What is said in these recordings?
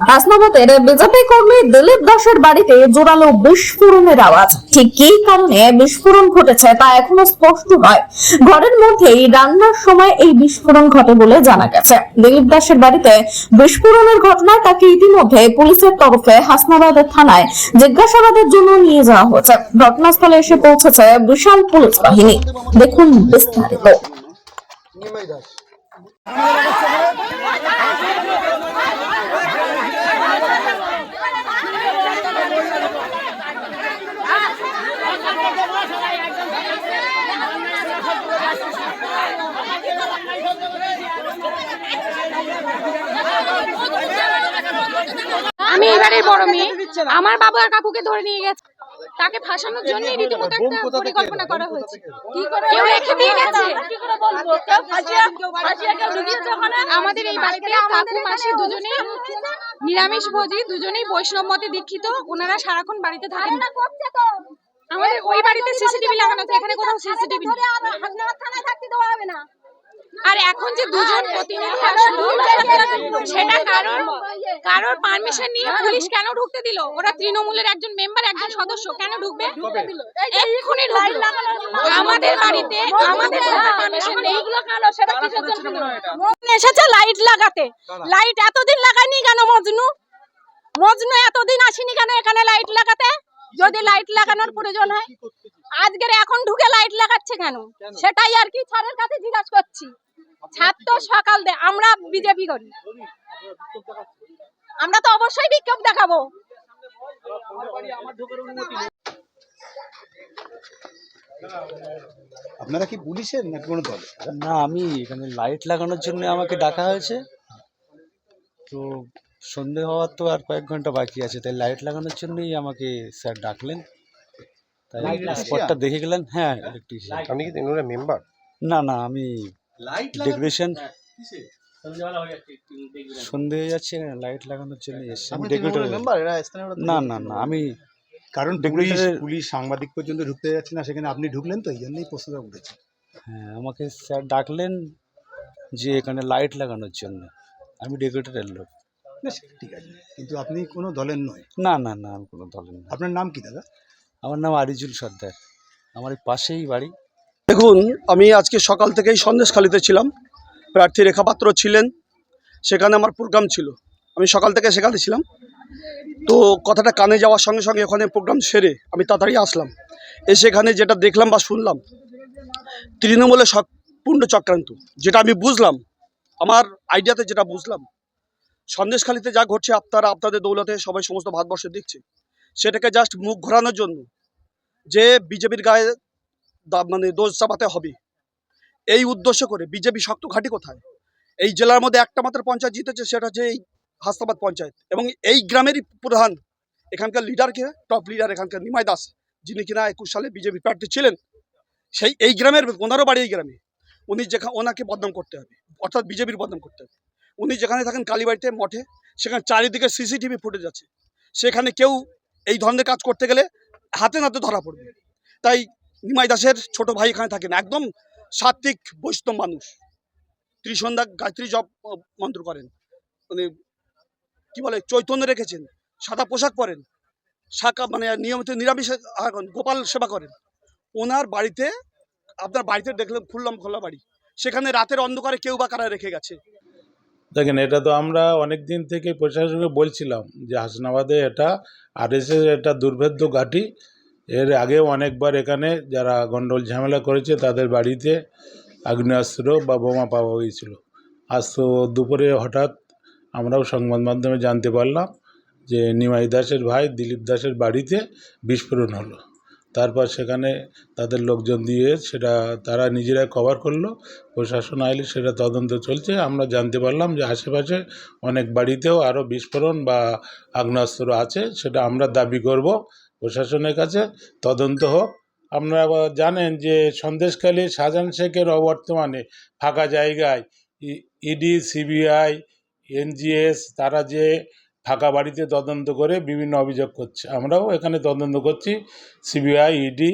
হাসনাবাদের BJP কর্মী দিলীপ দাসের বাড়িতে জোরালো বিস্ফোরণের আওয়াজ। ঠিক কি কারণে বিস্ফোরণ ঘটেছে তা এখনও স্পষ্ট নয়। ঘরের মধ্যেই রান্নার সময় এই বিস্ফোরণ ঘটে বলে জানা গেছে। দিলীপ দাসের বাড়িতে বিস্ফোরণের ঘটনায় তাকে ইতিমধ্যে পুলিশের তরফে হাসনাবাদের থানায় জিজ্ঞাসাবাদের জন্য নিয়ে যাওয়া হয়েছে। ঘটনাস্থলে এসে পৌঁছেছে বিশাল পুলিশ বাহিনী। দেখুন বিস্তারিত। আমি এবারে বড় মেয়ে। আমার বাবা আর কাকুকে ধরে নিয়ে গেছে। তাকে ফাঁসানোর জন্য রীতিমতো একটা পরিকল্পনা করা হয়েছে। কি করে কেউ রেখে দিয়ে গেছে? আমাদের এই বাড়িতে কাকু মাসি দুজনেই নিরামিষ ভোজি দুজনেই বৈষ্ণব মতে দীক্ষিত। ওনারা সারাক্ষণ বাড়িতে থাকেন। আমাদের ওই বাড়িতে সিসিটিভি লাগানো আছে এখানে কোথাও সিসিটিভি আর এখন যে দুজন প্রতিনিধি আসলো সেটা কারোর কারোর পারমিশন নিয়ে পুলিশ কেন ঢুকতে দিল? ওরা তৃণমূলের একজন মেম্বার একজন সদস্য কেন ঢুকবে? এক্ষুনি ঢুকলো আমাদের বাড়িতে আমাদের পারমিশন নেই। সেটা কিসের জন্য? এসেছে লাইট লাগাতে। লাইট এতদিন লাগায়নি কেন মজনু? মজনু এতদিন আসেনি কেন এখানে লাইট লাগাতে? যদি লাইট লাগানোর প্রয়োজন হয় আজকের এখন ঢুকে লাইট লাগাচ্ছে কেন? সেটাই আর কি স্যারের কাছে জিজ্ঞাসা করছি। ছাত্র সকাল দে আমরা বিজেপি করি। আমরা তো অবশ্যই বিক্ষোভ দেখাবো। আপনারা কি পুলিশের না কোনো দল না আমি এখানে লাইট লাগানোর জন্য আমাকে ডাকা হয়েছে। তো সন্ধে হওয়ার তো আর কয়েক ঘণ্টা বাকি আছে তাই লাইট লাগানোর জন্যই আমাকে স্যার ডাকলেন। তাই স্পটটা দেখে গেলেন হ্যাঁ ইলেকট্রিশিয়ান আপনি কি তৃণমূলের মেম্বার না না আমি ডেকোরেশন সন্ধে হয়ে যাচ্ছে লাইট লাগানোর জন্য এসছি। আমি ডেকোরেটর না না না আমি কারণ ডেকোরেটরের পুলিশ সাংবাদিক পর্যন্ত ঢুকতে যাচ্ছে না সেখানে আপনি ঢুকলেন তো এই জন্যই প্রশ্নটা উঠেছে। হ্যাঁ আমাকে স্যার ডাকলেন যে এখানে লাইট লাগানোর জন্য। আমি ডেকোরেটরের লোক। ঠিক আছে। কিন্তু আপনি কোনো দলের নয়। না না না আমি কোনো দলের না আপনার নাম কি দাদা? আমার নাম আরিজুল সর্দার। আমার এই পাশেই বাড়ি। দেখুন আমি আজকে সকাল থেকেই সন্দেশখালিতে ছিলাম। প্রার্থী রেখাপাত্র ছিলেন। সেখানে আমার প্রোগ্রাম ছিল। আমি সকাল থেকে সেখানে ছিলাম। তো কথাটা কানে যাওয়ার সঙ্গে সঙ্গে ওখানে প্রোগ্রাম সেরে আমি তাড়াতাড়ি আসলাম। এসে এখানে যেটা দেখলাম বা শুনলাম তৃণমূলের সম্পূর্ণ চক্রান্ত। যেটা আমি বুঝলাম আমার আইডিয়াতে যেটা বুঝলাম সন্দেশখালিতে যা ঘটছে, আপনারা আপনাদের দৌলতে সবাই সমস্ত ভারতবর্ষে দেখছে। সেটাকে জাস্ট মুখ ঘোরানোর জন্য যে বিজেপির গায়ে মানে দোষ চাপাতে হবে, এই উদ্দেশ্য করে বিজেপি শক্ত ঘাঁটি কোথায়? এই জেলার মধ্যে একটা মাত্র পঞ্চায়েত জিতেছে, সেটা হচ্ছে এই হাস্তাবাদ পঞ্চায়েত। এবং এই গ্রামেরই প্রধান এখানকার লিডারকে টপ লিডার এখানকার নিমাই দাস, যিনি কিনা একুশ সালে বিজেপি প্রার্থী ছিলেন। সেই, এই গ্রামের ওনারও বাড়ি এই গ্রামে। উনি যেখানে ওনাকে বদনাম করতে হবে, অর্থাৎ বিজেপির বদনাম করতে হবে। উনি যেখানে থাকেন কালীবাড়িতে মঠে, সেখানে চারিদিকে সিসিটিভি ফুটেজ আছে। সেখানে কেউ এই ধরনের কাজ করতে গেলে হাতে নাতে ধরা পড়বে। তাই নিমাই দাসের ছোট ভাই এখানে থাকেন, একদম সাত্বিক বৈষ্ণব মানুষ। ত্রিসন্ধ্যা গায়ত্রী জপ মন্ত্র করেন। মানে কি বলে, চৈতন্য রেখেছেন, সাদা পোশাক পরেন, শাখা মানে নিয়মিত নিরামিষ গোপাল সেবা করেন। ওনার বাড়িতে, আপনার বাড়িতে দেখলাম, খুললাম খোলা বাড়ি। সেখানে রাতের অন্ধকারে কেউ বা কারা রেখে গেছে? দেখেন, এটা তো আমরা অনেক দিন থেকে প্রশাসনকে বলছিলাম যে হাসনাবাদে এটা আরএসএস এটা দুর্ভেদ্য ঘাঁটি। এর আগেও অনেকবার এখানে যারা গন্ডল ঝামেলা করেছে তাদের বাড়িতে আগ্নেয়াস্ত্র বা বোমা পাওয়া হয়েছিল আজ তো দুপুরে হঠাৎ আমরাও সংবাদ মাধ্যমে জানতে পারলাম যে নিমাই দাসের ভাই দিলীপ দাসের বাড়িতে বিস্ফোরণ হলো। তারপর সেখানে তাদের লোকজন দিয়ে সেটা তারা নিজেরাই কভার করল। প্রশাসন আইলে সেটা তদন্ত চলছে। আমরা জানতে পারলাম যে আশেপাশে অনেক বাড়িতেও আরও বিস্ফোরণ বা আগ্নেয়াস্ত্র আছে, সেটা আমরা দাবি করব প্রশাসনের কাছে। তদন্ত হোক। আপনারা জানেন যে সন্দেশখালী শাহজাহান শেখের অবর্তমানে ফাঁকা জায়গায় ইডি, সিবিআই, এনজিএস, তারা যে ফাঁকা বাড়িতে তদন্ত করে বিভিন্ন অভিযোগ করছে। আমরাও এখানে তদন্ত করছি। সিবিআই ইডি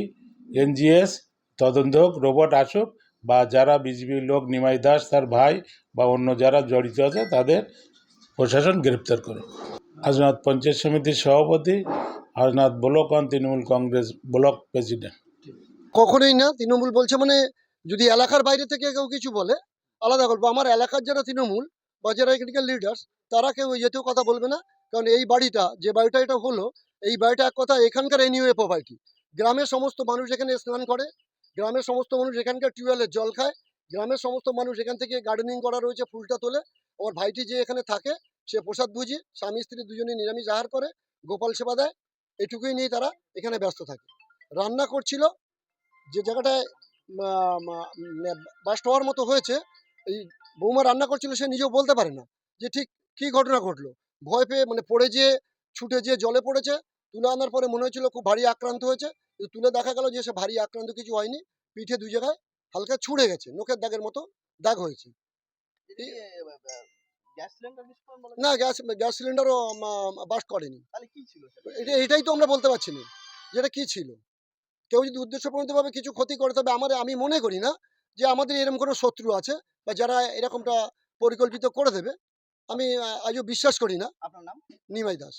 এনজিএস তদন্ত হোক, রোবট আসুক, বা যারা বিজেপির লোক নিমাই দাস, তার ভাই, বা অন্য যারা জড়িত আছে, তাদের প্রশাসন গ্রেপ্তার করুক। হাজনাথ পঞ্চায়েত সমিতির সভাপতি Hajnath block on Trinamool Congress block president. কখনোই না, তৃণমূল বলছে মানে যদি এলাকার বাইরে থেকে কেউ কিছু বলে, আলাদা গল্প। আমার এলাকার যারা তৃণমূল বা যারা এখানকার লিডার্স তারা কেউ যেতেও কথা বলবে না। কারণ এই বাড়িটা, যে বাড়িটা এটা হলো, এই বাড়িটা এক কথা এখানকার এনইউএ প্রপার্টি গ্রামের সমস্ত মানুষ এখানে স্নান করে, গ্রামের সমস্ত মানুষ এখানকার টিউবওয়েলের জল খায়, গ্রামের সমস্ত মানুষ এখান থেকে গার্ডেনিং করা রয়েছে, ফুলটা তোলে। আমার ভাইটি যে এখানে থাকে, সে প্রসাদ বুঝি, স্বামী, স্ত্রী দুজনে নিরামিষ আহার করে, গোপাল সেবা দেয়, এটুকুই নিয়ে তারা এখানে ব্যস্ত থাকে। রান্না করছিল, যে জায়গাটায় বাস্ট হওয়ার মতো হয়েছে, এই বৌমা রান্না করছিল সে নিজেও বলতে পারে না যে ঠিক কী ঘটনা ঘটলো। ভয় পেয়ে মানে পড়ে যেয়ে ছুটে যেয়ে জলে পড়েছে। তুলে আনার পরে মনে হয়েছিল খুব ভারী আক্রান্ত হয়েছে। কিন্তু তুলে দেখা গেল যে সে ভারী আক্রান্ত কিছু হয়নি। পিঠে দুই জায়গায় হালকা ছুঁড়ে গেছে। নখের দাগের মতো দাগ হয়েছে। না গ্যাস গ্যাস সিলিন্ডারও বাস্ট করেনি। এটা এটাই তো আমরা বলতে পারছি না যেটা কি ছিল। কেউ যদি উদ্দেশ্যপ্রণীতভাবে কিছু ক্ষতি করে তবে আমার আমি মনে করি না যে আমাদের এরকম কোনো শত্রু আছে বা যারা এরকমটা পরিকল্পিত করে দেবে আমি আজও বিশ্বাস করি না। আপনার নাম? নিমাই দাস।